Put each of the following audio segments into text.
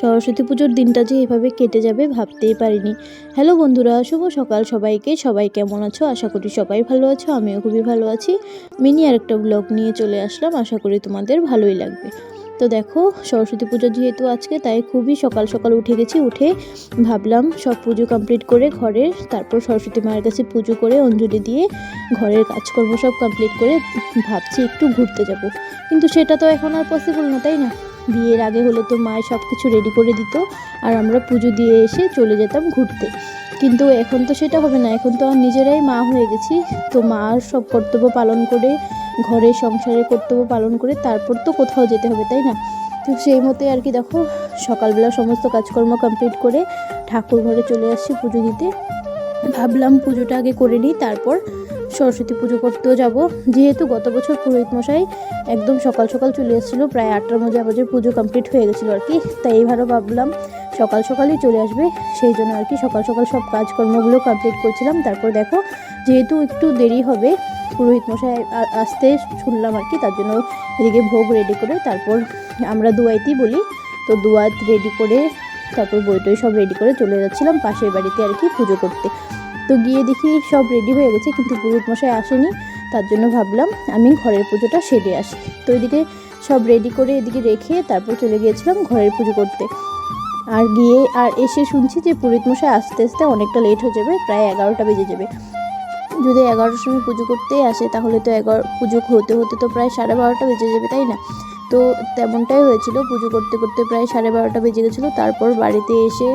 সরস্বতী পুজোর দিনটা যে এভাবে কেটে যাবে ভাবতেই পারিনি। হ্যালো বন্ধুরা, শুভ সকাল সবাইকে। সবাই কেমন আছো? আশা করি সবাই ভালো আছো, আমিও খুবই ভালো আছি। মিনি আর একটা ব্লগ নিয়ে চলে আসলাম, আশা করি তোমাদের ভালোই লাগবে। তো দেখো, সরস্বতী পুজো যেহেতু আজকে, তাই খুবই সকাল সকাল উঠে গেছি, উঠে ভাবলাম সব পুজো কমপ্লিট করে ঘরের তারপর সরস্বতী মায়ের কাছে পুজো করে অঞ্জলি দিয়ে ঘরের কাজকর্ম সব কমপ্লিট করে ভাবছি একটু ঘুরতে যাব। কিন্তু সেটা তো এখন আর পসিবল না, তাই না? বিয়ের আগে হলে তো মায়ের সব কিছু রেডি করে দিত, আর আমরা পুজো দিয়ে এসে চলে যেতাম ঘুরতে। কিন্তু এখন তো সেটা হবে না, এখন তো আর নিজেরাই মা হয়ে গেছি, তো মার সব কর্তব্য পালন করে, ঘরে সংসারের কর্তব্য পালন করে তারপর তো কোথাও যেতে হবে, তাই না? তো সেই মতোই আর কি দেখো, সকালবেলা সমস্ত কাজকর্ম কমপ্লিট করে ঠাকুর ঘরে চলে আসছি পুজো দিতে। ভাবলাম পুজোটা আগে করে নিই, তারপর সরস্বতী পুজো করতেও যাব। যেহেতু গত বছর পুরোহিত মশাই একদম সকাল সকাল চলে এসেছিল, প্রায় আটটার মধ্যে আমাদের পুজো কমপ্লিট হয়ে গেছিল আর কি। তাই এইবারও ভাবলাম সকাল সকালই চলে আসবে, সেই জন্য আর কি সকাল সকাল সব কাজকর্মগুলো কমপ্লিট করছিলাম। তারপর দেখো, যেহেতু একটু দেরি হবে, পুরোহিত মশাই আসতে শুনলাম আর কি, তার জন্য এদিকে ভোগ রেডি করে তারপর আমরা দুয়াইতেই বলি। তো দুয়াত রেডি করে তারপর বইটই সব রেডি করে চলে যাচ্ছিলাম পাশের বাড়িতে আর কি পুজো করতে। তো গিয়ে দেখি সব রেডি হয়ে গেছে, কিন্তু পুরোহিত মশাই আসেনি। তার জন্য ভাবলাম আমি ঘরের পুজোটা সেরে আসি। তো এদিকে সব রেডি করে এদিকে রেখে তারপর চলে গিয়েছিলাম ঘরের পুজো করতে। আর গিয়ে আর এসে শুনছি যে পুরোহিত মশাই আস্তে আস্তে অনেকটা লেট হয়ে যাবে, প্রায় এগারোটা বেজে যাবে। যদি এগারোটার সময় পুজো করতেই আসে, তাহলে তো এগারো, পুজো হতে হতে তো প্রায় সাড়ে বারোটা বেজে যাবে, তাই না? তো তেমনটাই হয়েছিল। পুজো করতে করতে প্রায় সাড়ে বারোটা বেজে গেছিল। তারপর বাড়িতে এসে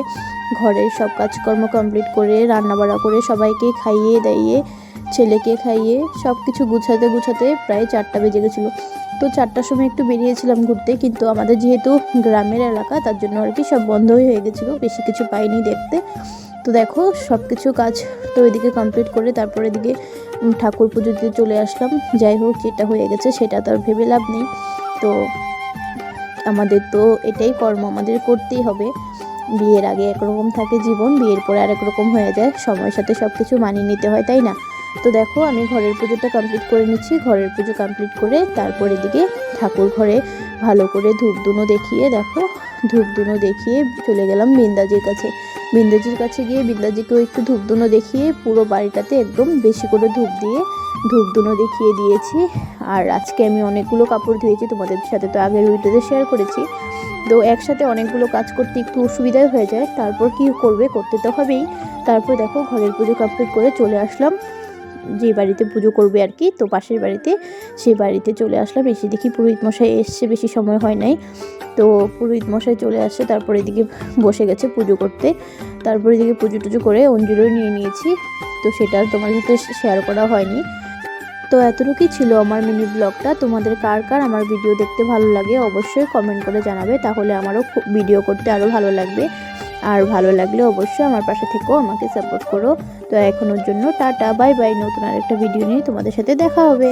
ঘরের সব কাজকর্ম কমপ্লিট করে, রান্নাবাড়া করে সবাইকে খাইয়ে দাইয়ে, ছেলেকে খাইয়ে সব কিছু গুছাতে গুছাতে প্রায় চারটা বেজে গেছিল। তো চারটার সময় একটু বেরিয়েছিলাম ঘুরতে, কিন্তু আমাদের যেহেতু গ্রামের এলাকা, তার জন্য আর কি সব বন্ধই হয়ে গেছিল। বেশি কিছু পাইনি দেখতে। তো দেখো সব কিছু কাজ তো এদিকে কমপ্লিট করে তারপর এদিকে ঠাকুর পুজো দিতে চলে আসলাম। যাই হোক, যেটা হয়ে গেছে সেটা তো আর ভেবে লাভ নেই। তো আমাদের তো এটাই কর্ম, আমাদের করতেই হবে। বিয়ের আগে একরকম থাকে জীবন, বিয়ের পরে আরেক রকম হয়ে যায়, সময়ের সাথে সব কিছু মানিয়ে নিতে হয়, তাই না? তো দেখো, আমি ঘরের পুজোটা কমপ্লিট করে নিচ্ছি, ঘরের পুজো কমপ্লিট করে তারপর এদিকে ঠাকুর ঘরে ভালো করে ধূপ ধুনো দেখিয়ে দেখো ধূপ ধুনো দেখিয়ে চলে গেলাম বিন্দাজির কাছে। বিন্দাজির কাছে গিয়ে বিন্দাজিকেও একটু ধূপ ধুনো দেখিয়ে পুরো বাড়িটাতে একদম বেশি করে ধূপ দিয়ে ধূপ ধুনো দেখিয়ে দিয়েছি। আর আজকে আমি অনেকগুলো কাপড় ধুয়েছি, তোমাদের সাথে তো আগের ভিডিওতে শেয়ার করেছি। তো একসাথে অনেকগুলো কাজ করতে একটু অসুবিধাই হয়ে যায়। তারপর কি করবে, করতে তো হবেই। তারপর দেখো ঘরের পুজো কমপ্লিট করে চলে আসলাম। যে বাড়িতে পুজো করবে আর কি, তো পাশের বাড়িতে সেই বাড়িতে চলে আসলাম। এসে দেখি পুরোহিত মশাই এসছে, বেশি সময় হয় নাই। তো পুরোহিত মশাই চলে আসছে, তারপর এদিকে বসে গেছে পুজো করতে। তারপর এদিকে পুজো টুজো করে অঞ্জলিও নিয়ে নিয়েছি। তো সেটা তোমার সাথে শেয়ার করা হয়নি। তো এতটুকুই ছিল আমার মিনি ব্লগটা তোমাদের কার কার আমার ভিডিও দেখতে ভালো লাগে অবশ্যই কমেন্ট করে জানাবে, তাহলে আমারও ভিডিও করতে আরও ভালো লাগবে। আর ভালো লাগলে অবশ্যই আমার পাশে থেকেও আমাকে সাপোর্ট করো। তো এখনোর জন্য টাটা বাই বাই নতুন আরেকটা ভিডিও নিয়ে তোমাদের সাথে দেখা হবে।